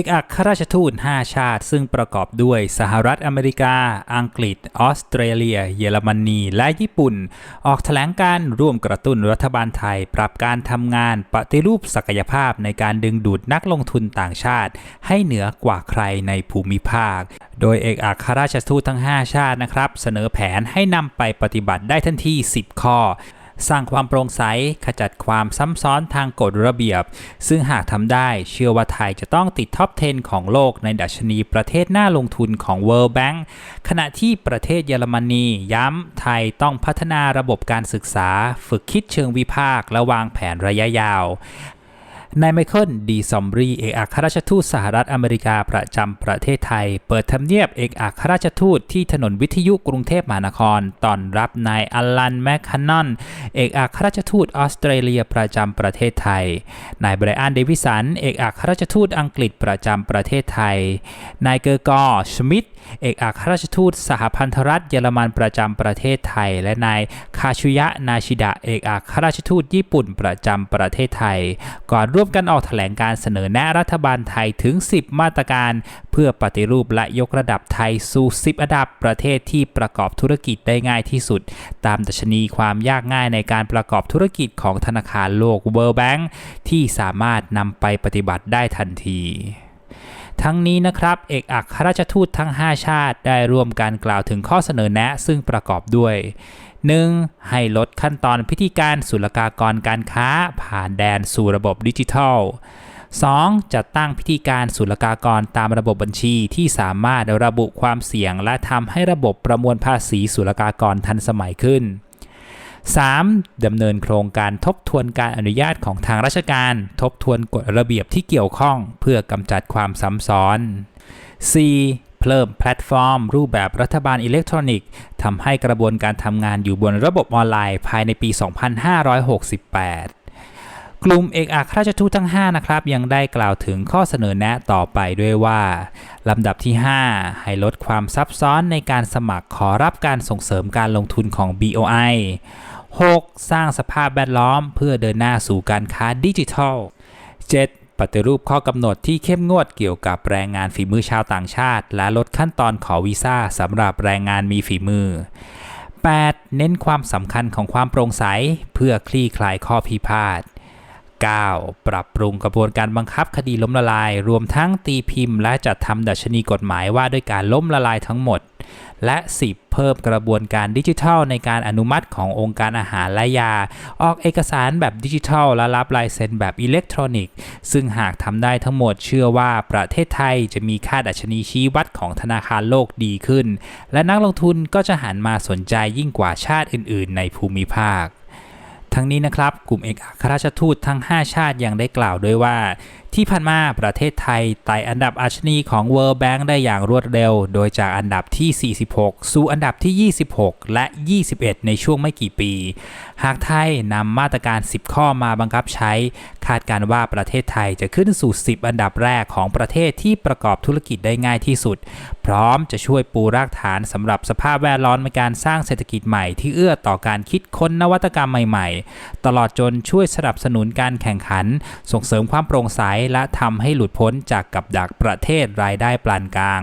อกอัครราชทูต 5 ชาติ ซึ่งประกอบด้วยสหรัฐอเมริกา อังกฤษ ออสเตรเลีย เยอรมนีและญี่ปุ่น ออกแถลงการร่วมกระตุ้นรัฐบาลไทย ปรับการทำงานปฏิรูปศักยภาพในการดึงดูดนักลงทุนต่างชาติ ให้เหนือกว่าใครในภูมิภาค โดยเอกอัครราชทูตทั้ง 5 ชาตินะครับ เสนอแผนให้นำไปปฏิบัติได้ทันที 10 ข้อ สร้างความโปร่งใสขจัดความซ้ำซ้อนทางกฎระเบียบ ซึ่งหากทำได้เชื่อว่าไทยจะต้องติดท็อป 10 ของโลกในดัชนีประเทศน่าลงทุนของ World Bank ขณะที่ประเทศเยอรมนีย้ำไทยต้องพัฒนาระบบการศึกษา ฝึกคิดเชิงวิพากษ์และวางแผนระยะยาว นายไมเคิลดีซอมบรีเอกอัครราชทูตสหรัฐอเมริกาประจำประเทศไทย เปิดทำเนียบเอกอัครราชทูตที่ถนนวิทยุกรุงเทพมหานครตอนรับนายอลันแมคคันนอนเอกอัครราชทูตออสเตรเลียประจำประเทศไทย นายไบรอันเดวิสันเอกอัครราชทูตอังกฤษประจำประเทศไทย นายเกอร์กอชมิดเอกอัครราชทูตสหพันธรัฐเยอรมันประจำประเทศไทย และนายคาชุยะนาชิดะเอกอัครราชทูตญี่ปุ่นประจำประเทศไทย ก่อนร่ววมกันออกแถลงการเสนอแนะรัฐบาลไทยถึง 10 มาตรการ เพื่อปฏิรูปและยกระดับไทยสู่ 10 อันดับประเทศที่ประกอบธุรกิจได้ง่ายที่สุด ตามดัชนีความยากง่ายในการประกอบธุรกิจของธนาคารโลก World Bank ที่สามารถนำไปปฏิบัติได้ทันทีทั้งนี้นะครับ เอกอัครราชทูตทั้ง 5 ชาติได้ร่วมการกล่าวถึงข้อเสนอแนะซึ่งประกอบด้วย 1. ให้ลดขั้นตอนพิธีการศุลกากรการค้าผ่านแดนสู่ระบบดิจิทัล 2. จัดตั้งพิธีการศุลกากรตามระบบบัญชีที่สามารถระบุความเสี่ยง และทำให้ระบบประมวลภาษีศุลกากรทันสมัยขึ้น 3. ดำเนินโครงการทบทวนการอนุญาตของทางราชการ ทบทวนกฎระเบียบที่เกี่ยวข้อง เพื่อกำจัดความซ้ำซ้อน 4. เพิ่มแพลตฟอร์ม รูปแบบรัฐบาลอิเล็กทรอนิกส์ทำให้กระบวนการทำงานอยู่บนระบบออนไลน์ภายในปี 2568กลุ่มเอกอัครราชทูตทั้ง 5 นะครับ ยังได้กล่าวถึงข้อเสนอแนะต่อไปด้วยว่า ลำดับที่ 5 ให้ลดความซับซ้อนในการสมัครขอรับการส่งเสริมการลงทุนของ BOI 6. สร้างสภาพแวดล้อมเพื่อเดินหน้าสู่การค้าดิจิทัล 7. ปฏิรูปข้อกำหนดที่เข้มงวดเกี่ยวกับแรงงานฝีมือชาวต่างชาติ และลดขั้นตอนขอวีซ่าสำหรับแรงงานมีฝีมือ 8. เน้นความสำคัญของความโปร่งใส เพื่อคลี่คลายข้อพิพาท 9. ปรับปรุงกระบวนการบังคับคดีล้มละลาย รวมทั้งตีพิมพ์และจัดทำดัชนีกฎหมายว่าด้วยการล้มละลายทั้งหมด และ 10 เพิ่มกระบวนการดิจิทัล ในการอนุมัติขององค์การอาหารและยา ออกเอกสารแบบดิจิทัล และรับลายเซ็นแบบอิเล็กทรอนิกส์ ซึ่งหากทำได้ทั้งหมดเชื่อว่าประเทศไทยจะมีค่าดัชนีชี้วัดของธนาคารโลกดีขึ้น และนักลงทุนก็จะหันมาสนใจยิ่งกว่าชาติอื่น ๆ ในภูมิภาค ทั้งนี้นะครับกลุ่มเอกอัครราชทูตทั้ง 5 ชาติยังได้กล่าวด้วยว่า ที่ผ่านมาประเทศไทยไต่อันดับอัชนีของ World Bank ได้อย่างรวดเร็ว โดยจากอันดับที่ 46 สู่อันดับที่ 26 และ 21 ในช่วงไม่กี่ปี หากไทยนำมาตรการ 10 ข้อมาบังคับใช้ คาดการว่าประเทศไทยจะขึ้นสู่ 10 อันดับแรกของประเทศที่ประกอบธุรกิจได้ง่ายที่สุด พร้อมจะช่วยปูรากฐานสำหรับสภาพแวดล้อมในการสร้างเศรษฐกิจใหม่ที่เอื้อต่อการคิดค้นนวัตกรรมใหม่ๆตลอดจนช่วยสนับสนุนการแข่งขัน ส่งเสริมความโปร่งใสและทำให้หลุดพ้นจากกับดักประเทศรายได้ปานกลาง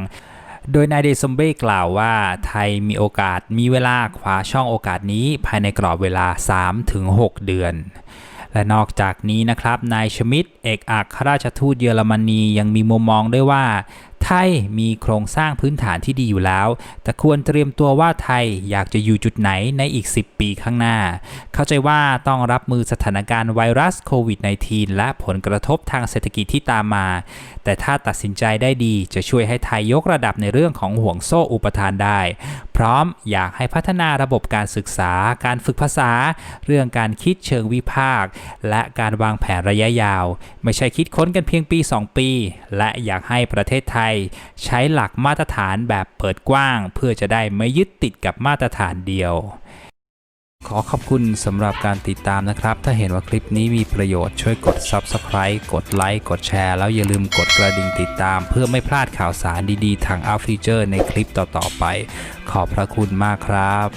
โดยนายเดซอมเบ้กล่าวว่าไทยมีโอกาสมีเวลาคว้าช่องโอกาสนี้ภายในกรอบเวลา 3-6 เดือน และนอกจากนี้นะครับ นายชมิดเอกอัครราชทูตเยอรมนียังมีมุมมองด้วยว่า ไทยมีโครงสร้างพื้นฐานที่ดีอยู่แล้ว แต่ควรเตรียมตัวว่าไทยอยากจะอยู่จุดไหนในอีก 10 ปีข้างหน้า เข้าใจว่าต้องรับมือสถานการณ์ไวรัสโควิด -19 และผลกระทบทางเศรษฐกิจที่ตามมา แต่ถ้าตัดสินใจได้ดีจะช่วยให้ไทยยกระดับในเรื่องของห่วงโซ่อุปทานได้ พร้อมอยากให้พัฒนาระบบการศึกษา การฝึกภาษา เรื่องการคิดเชิงวิพากษ์และการวางแผนระยะยาว ไม่ใช่คิดค้นกันเพียงปี 2 ปี และอยากให้ประเทศไทยใช้หลักมาตรฐานแบบเปิดกว้าง เพื่อจะได้ไม่ยึดติดกับมาตรฐานเดียว ขอขอบคุณสำหรับการติดตามนะครับ ถ้าเห็นว่าคลิปนี้มีประโยชน์ช่วยกด Subscribe กดไลค์กดแชร์แล้วอย่าลืมกดกระดิ่งติดตาม เพื่อไม่พลาดข่าวสารดีๆ ทาง Out Future ในคลิปต่อๆไป ขอบพระคุณมากครับ